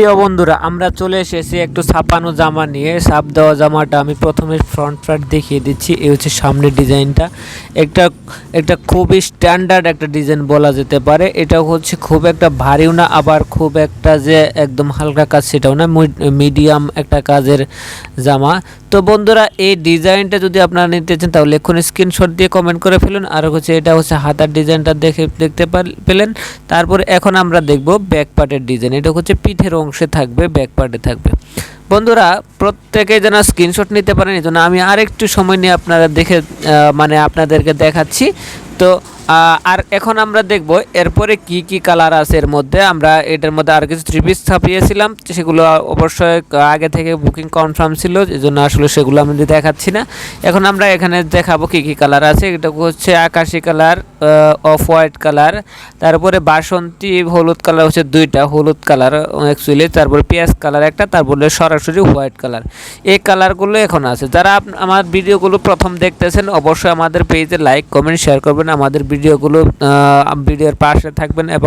প্রিয় বন্ধুরা, আমরা চলে এসেছি একটু ছাপানো জামা নিয়ে। সাপ দেওয়া জামাটা আমি প্রথমে ফ্রন্ট পার্ট দেখিয়ে দিচ্ছি। এই হচ্ছে সামনের ডিজাইনটা। একটা একটা খুবই স্ট্যান্ডার্ড একটা ডিজাইন বলা যেতে পারে। এটা হচ্ছে খুব একটা ভারীও না, আবার খুব একটা যে একদম হালকা কাজ সেটাও না মিডিয়াম একটা কাজের জামা। তো বন্ধুরা, এই ডিজাইনটা যদি আপনারা নিতে চান, তাহলে এখন স্ক্রিনশট দিয়ে কমেন্ট করে ফেলুন। আর হচ্ছে এটা হচ্ছে হাতার ডিজাইনটা দেখে, দেখতে পেলেন। তারপরে এখন আমরা দেখব ব্যাক পার্টের ডিজাইন এটা হচ্ছে পিঠের অংশে। থাকবে ব্যাক পার্টে থাকবে। বন্ধুরা, প্রত্যেকে যেন স্ক্রিনশট নিতে পারেন, এই জন্য আমি আরেকটু সময় নিয়ে আপনারা দেখে মানে আপনাদেরকে দেখাচ্ছি। তো আর এখন আমরা দেখব এরপরে কি কি কালার আছে এর মধ্যে। আমরা এটার মধ্যে আর কিছু থ্রি পিস ছাপিয়েছিলাম, সেগুলো অবশ্যই আগে থেকে বুকিং কনফার্ম ছিল এই জন্য আসলে সেগুলো আমি দেখাচ্ছি না। এখন আমরা এখানে দেখাবো কি কি কালার আছে। এটা হচ্ছে আকাশি কালার অফ হোয়াইট কালার তারপরে বাসন্তী, হলুদ কালার হচ্ছে দুইটা, হলুদ কালার অ্যাকচুয়ালি তারপরে পেঁয়াজ কালার একটা, তারপরে সরাসরি হোয়াইট কালার এই কালারগুলো এখন আছে। যারা আমার ভিডিওগুলো প্রথম দেখতেছেন, অবশ্যই আমাদের পেজে লাইক কমেন্ট শেয়ার করবেন। আমাদের ভিডিওগুলো ভিডিওর পাশে থাকবেন এবং